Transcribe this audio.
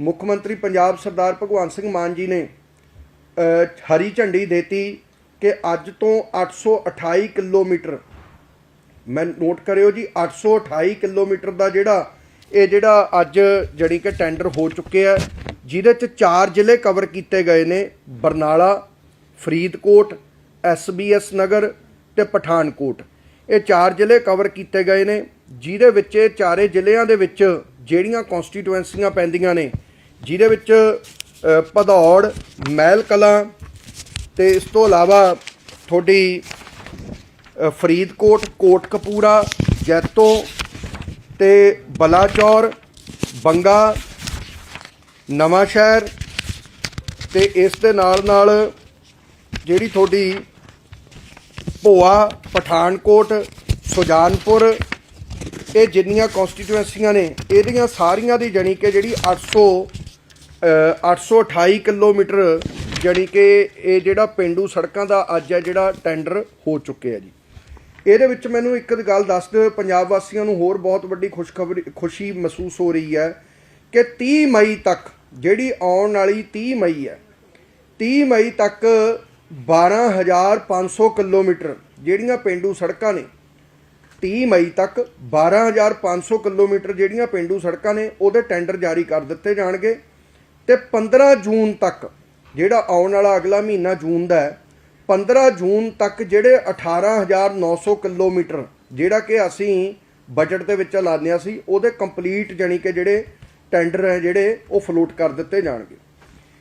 ਮੁੱਖ ਮੰਤਰੀ ਪੰਜਾਬ ਸਰਦਾਰ ਭਗਵੰਤ ਸਿੰਘ ਮਾਨ ਜੀ ਨੇ ਹਰੀ ਝੰਡੀ ਦੇਤੀ ਕਿ ਅੱਜ ਤੋਂ 828 ਕਿਲੋਮੀਟਰ ਮੈਂ ਨੋਟ ਕਰਿਓ ਜੀ 828 ਕਿਲੋਮੀਟਰ ਦਾ ਜਿਹੜਾ ਇਹ ਜਿਹੜਾ ਅੱਜ ਜੜੀ ਕਿ ਟੈਂਡਰ ਹੋ ਚੁੱਕਿਆ ਹੈ, ਜਿਹਦੇ ਚ ਚਾਰ ਜ਼ਿਲ੍ਹੇ ਕਵਰ ਕੀਤੇ ਗਏ ਨੇ ਬਰਨਾਲਾ ਫਰੀਦਕੋਟ ਐਸਬੀਐਸ ਨਗਰ ਤੇ ਪਠਾਨਕੋਟ। ਇਹ ਚਾਰ ਜ਼ਿਲ੍ਹੇ ਕਵਰ ਕੀਤੇ ਗਏ ਨੇ ਜਿਹਦੇ ਵਿੱਚ ਇਹ ਚਾਰੇ ਜ਼ਿਲ੍ਹਿਆਂ ਦੇ ਵਿੱਚ ਜਿਹੜੀਆਂ ਕਨਸਟੀਟੂਐਂਸੀਆਂ ਪੈਂਦੀਆਂ ਨੇ ਜਿਹਦੇ ਵਿੱਚ ਅ, ਭਦੌੜ ਮਹਿਲ ਕਲਾਂ ਤੇ ਇਸ ਤੋਂ ਇਲਾਵਾ ਤੁਹਾਡੀ ਫਰੀਦਕੋਟ ਕੋਟਕਪੂਰਾ ਜੈਤੋ ਤੇ ਬਲਾਚੌਰ ਬੰਗਾ ਨਵਾਂ ਸ਼ਹਿਰ ਤੇ ਇਸ ਦੇ ਨਾਲ ਨਾਲ ਜਿਹੜੀ ਤੁਹਾਡੀ ਭੋਆ ਪਠਾਨਕੋਟ ਸੁਜਾਨਪੁਰ ਇਹ ਜਿੰਨੀਆਂ ਕਨਸਟੀਟੂਐਂਸੀਆਂ ਨੇ ਇਹਦੀਆਂ ਸਾਰੀਆਂ ਦੀ ਜਣੀ ਕਿ ਜਿਹੜੀ 800 ਅ, 828 ਕਿਲੋਮੀਟਰ ਜਣੀ ਕਿ ਇਹ ਜਿਹੜਾ ਪਿੰਡੂ ਸੜਕਾਂ ਦਾ ਅੱਜ ਹੈ ਜਿਹੜਾ ਟੈਂਡਰ ਹੋ ਚੁੱਕਿਆ ਜੀ। ਇਹਦੇ ਵਿੱਚ ਮੈਨੂੰ ਇੱਕ ਗੱਲ ਦੱਸ ਦਿਓ, ਪੰਜਾਬ ਵਾਸੀਆਂ ਨੂੰ ਹੋਰ ਬਹੁਤ ਵੱਡੀ ਖੁਸ਼ਖਬਰੀ, ਖੁਸ਼ੀ ਮਹਿਸੂਸ ਹੋ ਰਹੀ ਹੈ ਕਿ 30 ਮਈ ਤੱਕ, ਜਿਹੜੀ ਆਉਣ ਵਾਲੀ 30 ਮਈ ਹੈ 30 ਮਈ ਤੱਕ 12500 ਕਿਲੋਮੀਟਰ ਜਿਹੜੀਆਂ ਪਿੰਡੂ ਸੜਕਾਂ ਨੇ 30 ਮਈ ਤੱਕ 12500 ਕਿਲੋਮੀਟਰ ਜਿਹੜੀਆਂ ਪਿੰਡੂ ਸੜਕਾਂ ਨੇ, ਉਹਦੇ ਟੈਂਡਰ ਜਾਰੀ ਕਰ ਦਿੱਤੇ ਜਾਣਗੇ। ਤੇ 15 ਜੂਨ ਤੱਕ, ਜਿਹੜਾ ਆਉਣ ਵਾਲਾ ਅਗਲਾ ਮਹੀਨਾ ਜੂਨ ਦਾ ਹੈ 15 ਜੂਨ ਤੱਕ ਜਿਹੜੇ 18900 ਕਿਲੋਮੀਟਰ, ਜਿਹੜਾ ਕਿ ਅਸੀਂ ਬਜਟ ਦੇ ਵਿੱਚ ਲਾਉਂਦੇ ਸੀ, ਉਹਦੇ ਕੰਪਲੀਟ ਜਾਨੀ ਕਿ ਜਿਹੜੇ ਟੈਂਡਰ ਹੈ ਜਿਹੜੇ, ਉਹ ਫਲੋਟ ਕਰ ਦਿੱਤੇ ਜਾਣਗੇ।